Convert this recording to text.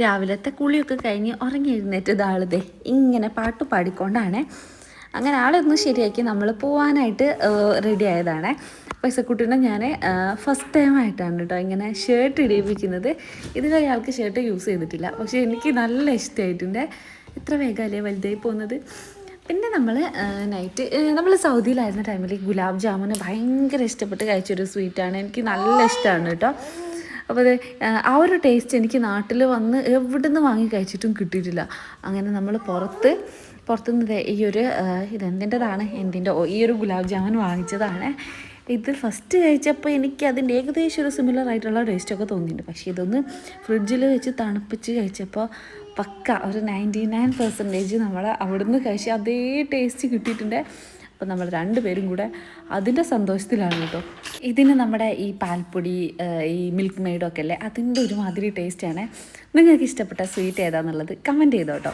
രാവിലത്തെ കുളിയൊക്കെ കഴിഞ്ഞ് ഉറങ്ങി എഴുന്നേറ്റത് ആളിതേ ഇങ്ങനെ പാട്ട് പാടിക്കൊണ്ടാണ്. അങ്ങനെ ആളൊന്ന് ശരിയാക്കി നമ്മൾ പോവാനായിട്ട് റെഡി ആയതാണ്. പൈസക്കുട്ടീനെ ഞാൻ ഫസ്റ്റ് ടൈം ആയിട്ടാണ് കേട്ടോ ഇങ്ങനെ ഷർട്ട് ഇടിയിപ്പിക്കുന്നത്. ഇതുവരെ ആൾക്ക് ഷർട്ട് യൂസ് ചെയ്തിട്ടില്ല. പക്ഷേ എനിക്ക് നല്ല ഇഷ്ടമായിട്ടുണ്ട് ഇത്ര വേഗമല്ലേ വലുതായി പോകുന്നത്. പിന്നെ നമ്മൾ നൈറ്റ് നമ്മൾ സൗദിയിലായിരുന്ന ടൈമിൽ ഗുലാബ് ജാമുന് ഭയങ്കര ഇഷ്ടപ്പെട്ട് കഴിച്ചൊരു സ്വീറ്റാണ് എനിക്ക് നല്ല ഇഷ്ടമാണ് കേട്ടോ അപ്പോൾ അത് ആ ഒരു ടേസ്റ്റ് എനിക്ക് നാട്ടിൽ വന്ന് എവിടെ നിന്ന് വാങ്ങി കഴിച്ചിട്ടും കിട്ടിയിട്ടില്ല. അങ്ങനെ നമ്മൾ പുറത്ത് പുറത്തുനിന്ന് ഈ ഒരു ഇതെന്തിന്റെതാണ് എന്തിന്റെ ഈ ഒരു ഗുലാബ് ജാമുൻ വാങ്ങിച്ചതാണ്. ഇത് ഫസ്റ്റ് കഴിച്ചപ്പോൾ എനിക്ക് അതിന്റെ ഏകദേശം ഒരു സിമിലർ ആയിട്ടുള്ള ടേസ്റ്റൊക്കെ തോന്നിയിട്ടുണ്ട്. പക്ഷേ ഇതൊന്ന് ഫ്രിഡ്ജിൽ വെച്ച് തണുപ്പിച്ച് കഴിച്ചപ്പോൾ പക്ക ഒരു നയന്റി നയൻ പെർസെന്റേജ് നമ്മൾ അവിടുന്ന് കഴിച്ച അതേ ടേസ്റ്റ് കിട്ടിയിട്ടുണ്ട്. അപ്പോൾ നമ്മൾ രണ്ടുപേരും കൂടെ അതിന്റെ സന്തോഷത്തിലാണ് കേട്ടോ. ഇതിന് നമ്മുടെ ഈ പാൽപ്പൊടി ഈ മിൽക്ക് മെയ്ഡൊക്കെ അല്ലേ? അതിന്റെ ഒരുമാതിരി ടേസ്റ്റാണ് നിങ്ങൾക്ക് ഇഷ്ടപ്പെട്ട സ്വീറ്റ് ഏതാണെന്നുള്ളത് കമന്റ് ചെയ്തോ കേട്ടോ.